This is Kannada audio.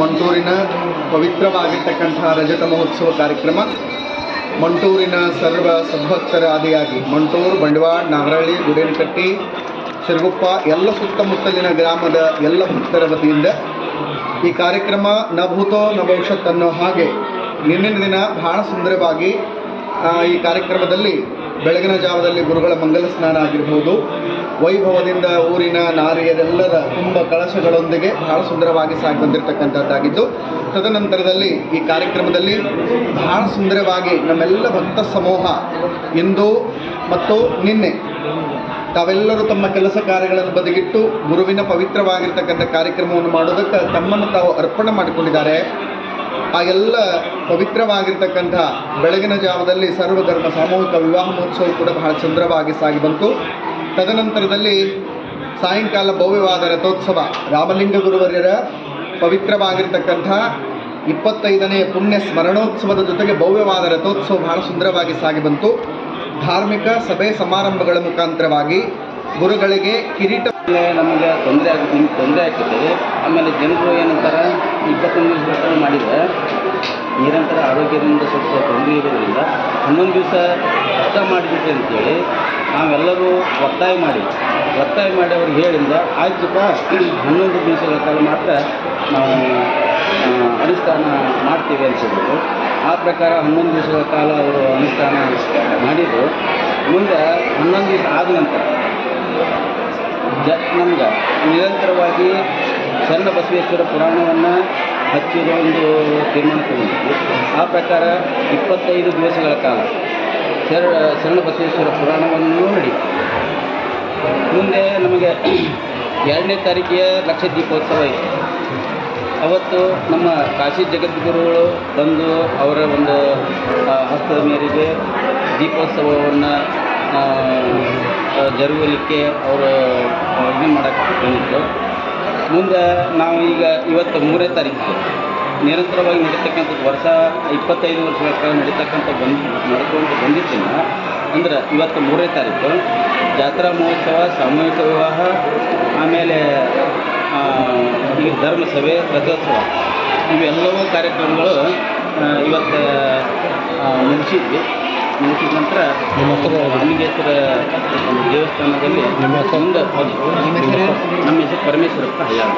ಮಂಟೂರಿನ ಪವಿತ್ರವಾಗಿರ್ತಕ್ಕಂತಹ ರಜತ ಮಹೋತ್ಸವ ಕಾರ್ಯಕ್ರಮ. ಮಂಟೂರಿನ ಸರ್ವ ಸದ್ಭಕ್ತರ ಆದಿಯಾಗಿ ಮಂಟೂರು, ಬಂಡವಾಳ, ನಾಗರಹಳ್ಳಿ, ಗುಡೇನಕಟ್ಟಿ, ಶಿರಗುಪ್ಪ, ಎಲ್ಲ ಸುತ್ತಮುತ್ತಲಿನ ಗ್ರಾಮದ ಎಲ್ಲ ಭಕ್ತರ ವತಿಯಿಂದ ಈ ಕಾರ್ಯಕ್ರಮ ನ ಭೂತೋ, ನ ಭವಿಷ್ಯತ್ ಅನ್ನೋ ಹಾಗೆ ನಿನ್ನಿನ ದಿನ ಬಹಳ ಸುಂದರವಾಗಿ ಈ ಕಾರ್ಯಕ್ರಮದಲ್ಲಿ ಬೆಳಗಿನ ಜಾವದಲ್ಲಿ ಗುರುಗಳ ಮಂಗಲ ಸ್ನಾನ ಆಗಿರ್ಬೋದು. ವೈಭವದಿಂದ ಊರಿನ ನಾರಿಯರೆಲ್ಲರ ತುಂಬ ಕಳಶಗಳೊಂದಿಗೆ ಬಹಳ ಸುಂದರವಾಗಿ ಸಾಗಿ ಬಂದಿರತಕ್ಕಂಥದ್ದಾಗಿದ್ದು, ತದನಂತರದಲ್ಲಿ ಈ ಕಾರ್ಯಕ್ರಮದಲ್ಲಿ ಬಹಳ ಸುಂದರವಾಗಿ ನಮ್ಮೆಲ್ಲ ಭಕ್ತ ಸಮೂಹ ಇಂದು ಮತ್ತು ನಿನ್ನೆ ತಾವೆಲ್ಲರೂ ತಮ್ಮ ಕೆಲಸ ಕಾರ್ಯಗಳನ್ನು ಬದಿಗಿಟ್ಟು ಗುರುವಿನ ಪವಿತ್ರವಾಗಿರ್ತಕ್ಕಂಥ ಕಾರ್ಯಕ್ರಮವನ್ನು ಮಾಡೋದಕ್ಕೆ ತಮ್ಮನ್ನು ತಾವು ಅರ್ಪಣೆ ಮಾಡಿಕೊಂಡಿದ್ದಾರೆ. ಆ ಎಲ್ಲ ಪವಿತ್ರವಾಗಿರ್ತಕ್ಕಂಥ ಬೆಳಗಿನ ಜಾವದಲ್ಲಿ ಸರ್ವಧರ್ಮ ಸಾಮೂಹಿಕ ವಿವಾಹ ಮಹೋತ್ಸವ ಕೂಡ ಬಹಳ ಸುಂದರವಾಗಿ ಸಾಗಿ ಬಂತು. ತದನಂತರದಲ್ಲಿ ಸಾಯಂಕಾಲ ಭವ್ಯವಾದ ರಥೋತ್ಸವ ರಾಮಲಿಂಗ ಗುರುವರ್ಯರ ಪವಿತ್ರವಾಗಿರ್ತಕ್ಕಂಥ ಇಪ್ಪತ್ತೈದನೇ ಪುಣ್ಯ ಸ್ಮರಣೋತ್ಸವದ ಜೊತೆಗೆ ಭವ್ಯವಾದ ರಥೋತ್ಸವ ಬಹಳ ಸುಂದರವಾಗಿ ಸಾಗಿ ಬಂತು. ಧಾರ್ಮಿಕ ಸಭೆ ಸಮಾರಂಭಗಳ ಮುಖಾಂತರವಾಗಿ ಗುರುಗಳಿಗೆ ಕಿರೀಟ ನಮಗೆ ತೊಂದರೆ ಆಗುತ್ತೆ ತೊಂದರೆ ಆಗ್ತದೆ. ಆಮೇಲೆ ಜನರು ಏನಂತಾರೆ, ಇಪ್ಪತ್ತೊಂದು ದಿವಸ ಮಾಡಿದರೆ ನಿರಂತರ ಆರೋಗ್ಯದಿಂದ ಸ್ವಲ್ಪ ತೊಂದರೆ ಇರೋದ್ರಿಂದ ಹನ್ನೊಂದು ದಿವಸ ಕಷ್ಟ ಮಾಡಿಬಿಟ್ರಿ ಅಂತೇಳಿ ನಾವೆಲ್ಲರೂ ಒತ್ತಾಯ ಮಾಡಿ ಒತ್ತಾಯ ಮಾಡಿ ಅವ್ರಿಗೆ ಹೇಳಿಂದ ಆಯ್ತು ಹನ್ನೊಂದು ದಿವಸಗಳ ಕಾಲ ಮಾತ್ರ ನಾವು ಅನುಷ್ಠಾನ ಮಾಡ್ತೀವಿ ಅಂತ ಆ ಪ್ರಕಾರ ಹನ್ನೊಂದು ದಿವಸಗಳ ಕಾಲ ಅವರು ಅನುಷ್ಠಾನ ಮಾಡಿದರು. ಮುಂದೆ ಹನ್ನೊಂದು ದಿವಸ ಆದ ನಂತರ ನಮ್ಗೆ ನಿರಂತರವಾಗಿ ಶರಣ ಬಸವೇಶ್ವರ ಪುರಾಣವನ್ನು ಹಚ್ಚಿರೋ ಒಂದು ತೀರ್ಮಾನ ಆ ಪ್ರಕಾರ ಇಪ್ಪತ್ತೈದು ದಿವಸಗಳ ಕಾಲ ಶರ ಶರಣ ಬಸವೇಶ್ವರ ಪುರಾಣವನ್ನು ನಡೀತು. ಮುಂದೆ ನಮಗೆ ಎರಡನೇ ತಾರೀಕಿಯ ಲಕ್ಷ ದೀಪೋತ್ಸವ ಇತ್ತು. ಅವತ್ತು ನಮ್ಮ ಕಾಶಿ ಜಗದ್ಗುರುಗಳು ಬಂದು ಅವರ ಒಂದು ಹಸ್ತದ ಮೇರೆಗೆ ದೀಪೋತ್ಸವವನ್ನು ಜರುಗಲಿಕ್ಕೆ ಅವರು ಇದು ಮಾಡೋಕ್ಕೆ ಬಂದಿದ್ದರು ಮುಂದೆ ನಾವು ಈಗ ಇವತ್ತು ಮೂರನೇ ತಾರೀಕು, ನಿರಂತರವಾಗಿ ನಡೀತಕ್ಕಂಥದ್ದು ವರ್ಷ, ಇಪ್ಪತ್ತೈದು ವರ್ಷಗಳ ಕಾಲ ನಡೀತಕ್ಕಂಥ ಬಂದು, ನಡ್ಕೊಂಡು ಬಂದಿದ್ದನ್ನು ಅಂದ್ರೆ ಇವತ್ತು ಮೂರನೇ ತಾರೀಕು, ಜಾತ್ರಾ ಮಹೋತ್ಸವ, ಸಾಮೂಹಿಕ ವಿವಾಹ, ಆಮೇಲೆ ಈ ಧರ್ಮಸಭೆ, ರಥೋತ್ಸವ, ಇವೆಲ್ಲವೂ ಕಾರ್ಯಕ್ರಮಗಳು ಇವತ್ತು ಮುಗಿಸಿದ್ವಿ. ಮುಗಿಸಿದ ನಂತರ ಲಿಂಗೇಶ್ವರ ದೇವಸ್ಥಾನದಲ್ಲಿ ಮುಂದೆ ನಮ್ಮ ಹೆಸರು? ಪರಮೇಶ್ವರಪ್ಪ. ಹಯ್ಯಾಳ